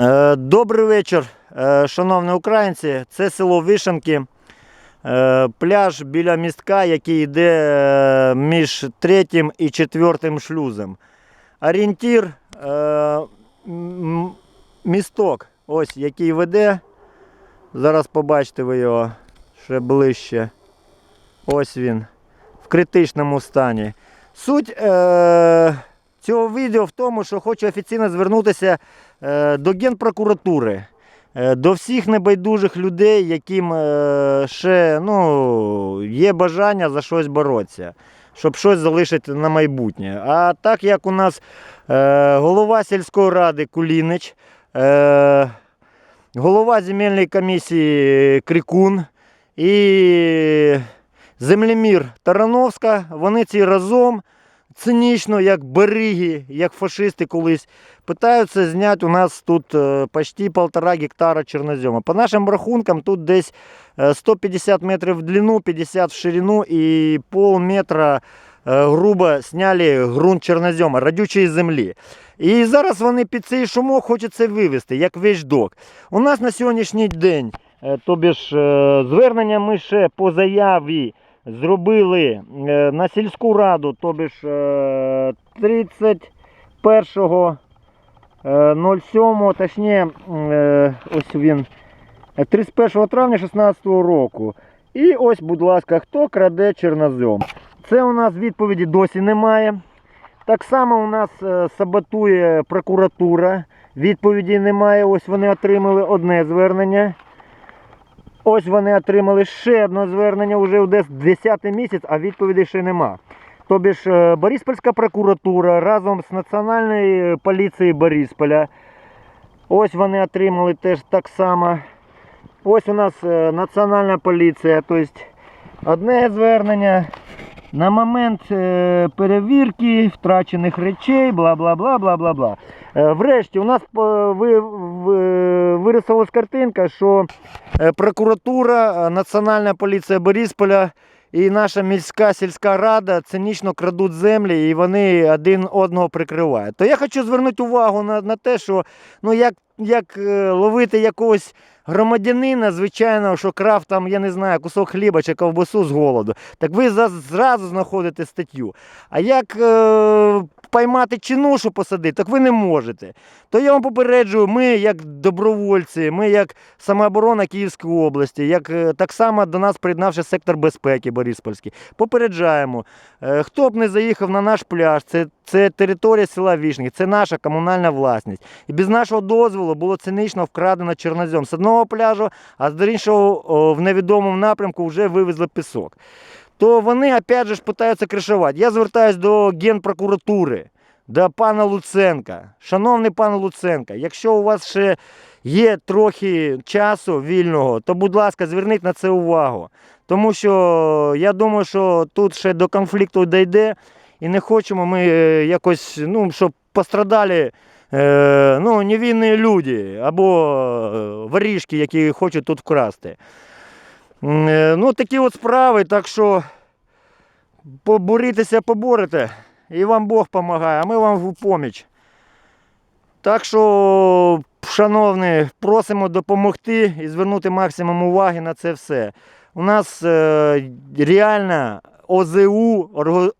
Е, Добрий вечір, е, шановні українці. Це село Вишенки. Е, Пляж біля містка, який йде між третім і четвертим шлюзом. Орієнтір місток, ось який веде. Зараз побачите ви його ще ближче. Ось він. В критичному стані. Суть цього відео в тому, що хочу офіційно звернутися е, до Генпрокуратури, е, до всіх небайдужих людей, яким е, ще ну, є бажання за щось боротися, щоб щось залишити на майбутнє. А так як у нас голова сільської ради Кулінич, голова земельної комісії Крикун і землемір Тарановська, вони ці разом цинічно, як бериги, як фашисти колись, питаються зняти у нас тут е, почти полтора гектара чорнозему. По нашим рахункам, тут десь е, 150 метрів в длину, 50 в ширину і пол метра е, грубо сняли ґрунт чорнозема, радючої землі. І зараз вони під цей шумок хочуть це вивезти, як вещдок. У нас на сьогоднішній день, е, тобі ж е, звернення ми ще по заяві зробили е, на сільську раду, тобі ж е, 31 07, точніше, е, ось він, е, 31 травня 2016 року. І ось, будь ласка, хто краде чорнозем? Це у нас відповіді досі немає. Так само у нас е, саботує прокуратура. Відповіді немає. Ось вони отримали одне звернення. Ось вони отримали ще одне звернення вже в десь 10 місяць, а відповідей ще нема. Тобі ж Бориспольська прокуратура разом з Національною поліцією Борисполя. Ось вони отримали теж так само. Ось у нас е, Національна поліція. Тобто одне звернення на момент е, перевірки втрачених речей, бла бла бла бла бла бла. Е, Врешті у нас е, ви, ви- вирисувалась картинка, що прокуратура, Національна поліція Борисполя і наша міська сільська рада цинічно крадуть землі і вони один одного прикривають. То я хочу звернути увагу на, на те, що ну як, як е, ловити якогось громадянина, звичайно, що крав там, я не знаю, кусок хліба чи ковбасу з голоду, так ви зразу знаходите статтю. А як е, поймати чинушу посадити, так ви не можете. То я вам попереджую, ми як добровольці, ми як самооборона Київської області, як е, так само до нас приєднався сектор безпеки Бориспольський. Попереджаємо, е, хто б не заїхав на наш пляж, це, це територія села Вішні, це наша комунальна власність. І без нашого дозволу було цинично вкрадено чорнозем з одного пляжу, а з іншого в невідомому напрямку вже вивезли пісок. То вони опять же ж питаються кришувати. Я звертаюся до Генпрокуратури, до пана Луценка. Шановний пан Луценка, якщо у вас ще є трохи часу вільного, то, будь ласка, зверніть на це увагу. Тому що я думаю, що тут ще до конфлікту дійде, і не хочемо ми е, якось, ну, щоб пострадали е, ну, невинні люди або е, воріжки, які хочуть тут вкрасти. Е, Ну, такі от справи, так що поборітеся, поборете, і вам Бог допомагає, а ми вам в поміч. Так що, шановні, просимо допомогти і звернути максимум уваги на це все. У нас е, реально ОЗУ,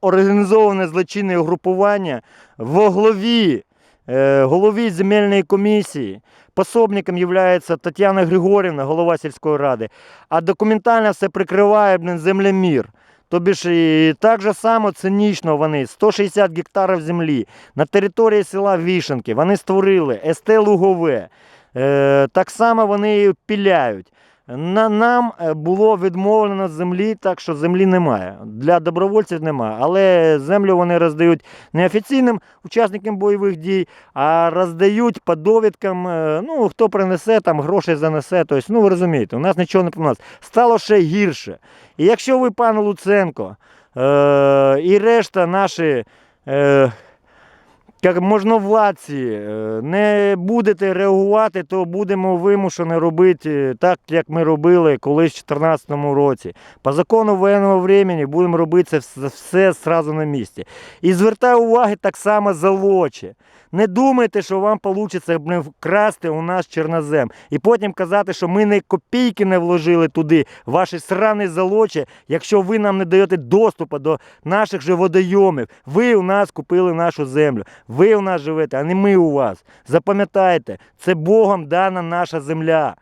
організоване злочинне угрупування в главі, е, голові земельної комісії. Пособником є Тетяна Григорівна, голова сільської ради, а документально все прикриває блин, землемір. Тобі ж і так же само цинічно вони 160 гектарів землі на території села Вішенки. Вони створили СТ Лугове. Е, так само вони піляють. На, нам е, було відмовлено землі, так що землі немає. Для добровольців немає. Але землю вони роздають не офіційним учасникам бойових дій, а роздають по довідкам. е, Ну, хто принесе, там гроші занесе. Тобто, ну ви розумієте, у нас нічого не помилось. Стало ще гірше. І якщо ви, пан Луценко, е, і решта наші. Е, можновладці е, не будете реагувати, то будемо вимушені робити е, так, як ми робили колись в 2014 році. По закону воєнного времени будемо робити це все, зразу на місці. І звертаю уваги так само за лочі. Не думайте, що вам вийде вкрасти у нас чорнозем. І потім казати, що ми не копійки не вложили туди, ваші срані залочі, якщо ви нам не даєте доступу до наших же водойомів. Ви у нас купили нашу землю. Ви у нас живете, а не ми у вас. Запам'ятайте, це Богом дана наша земля.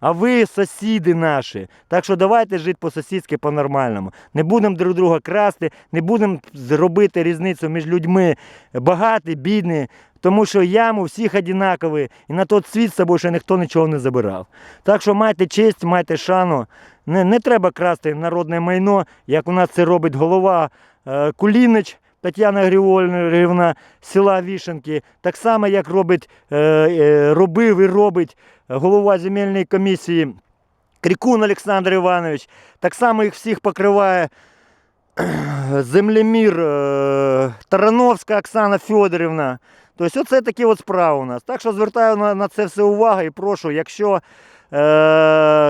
А ви сусіди наші. Так що давайте жити по-сусідськи, по-нормальному. Не будемо друг друга красти, не будемо робити різницю між людьми багаті, бідні. Тому що ями у всіх однакові, і на той світ з собою ще ніхто нічого не забирав. Так що майте честь, майте шану. Не, не треба красти народне майно, як у нас це робить голова е, Кулінич. Тетяна Григорівна села Вішенки, так само, як робить, е, е, робив і робить голова земельної комісії Крикун Олександр Іванович, так само їх всіх покриває землемір е, Тарановська Оксана Федорівна. Тобто оце такі от справи у нас. Так що звертаю на, це все увагу і прошу, якщо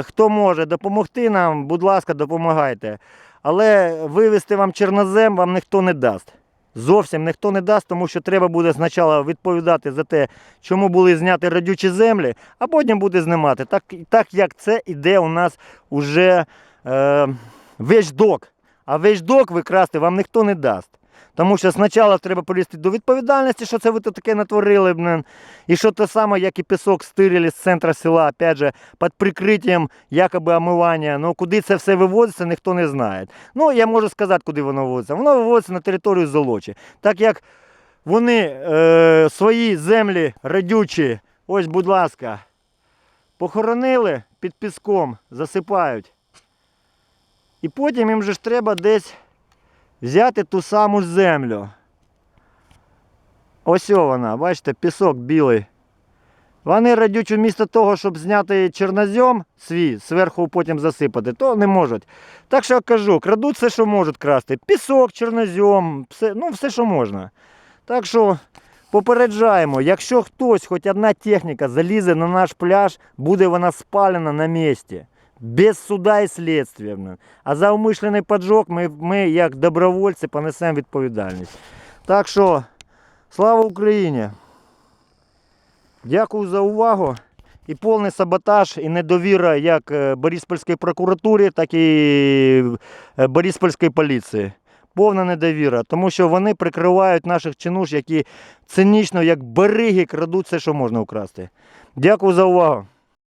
хто може допомогти нам, будь ласка, допомагайте. Але вивезти вам чорнозем вам ніхто не дасть. Зовсім ніхто не дасть, тому що треба буде спочатку відповідати за те, чому були зняті радючі землі, а потім буде знімати. Так, так як це іде у нас уже е, вещдок. А вещдок викрасти вам ніхто не дасть. Тому що спочатку треба полізти до відповідальності, що це ви тут таке натворили. Блин. І що те саме, як і пісок стирили з центру села, опять же, під прикриттям якоби омивання. Ну, куди це все вивозиться, ніхто не знає. Ну, я можу сказати, куди воно вивозиться. Воно вивозиться на територію Золочі. Так як вони е, свої землі радючі, ось, будь ласка, похоронили під піском, засипають. І потім їм же ж треба десь взяти ту саму землю. Ось вона, бачите, пісок білий. Вони радють вмісто того, щоб зняти чорнозем свій, зверху потім засипати, то не можуть. Так що я кажу, крадуть все, що можуть красти. Пісок, чорнозем, все, ну все, що можна. Так що попереджаємо, якщо хтось, хоч одна техніка залізе на наш пляж, буде вона спалена на місці. Без суда і слідства. А за умишлений поджог ми, ми, як добровольці, понесемо відповідальність. Так що, слава Україні! Дякую за увагу. І повний саботаж і недовіра як е, Бориспольській прокуратурі, так і е, поліції. Повна недовіра, тому що вони прикривають наших чинуш, які цинічно, як бериги, крадуть все, що можна украсти. Дякую за увагу.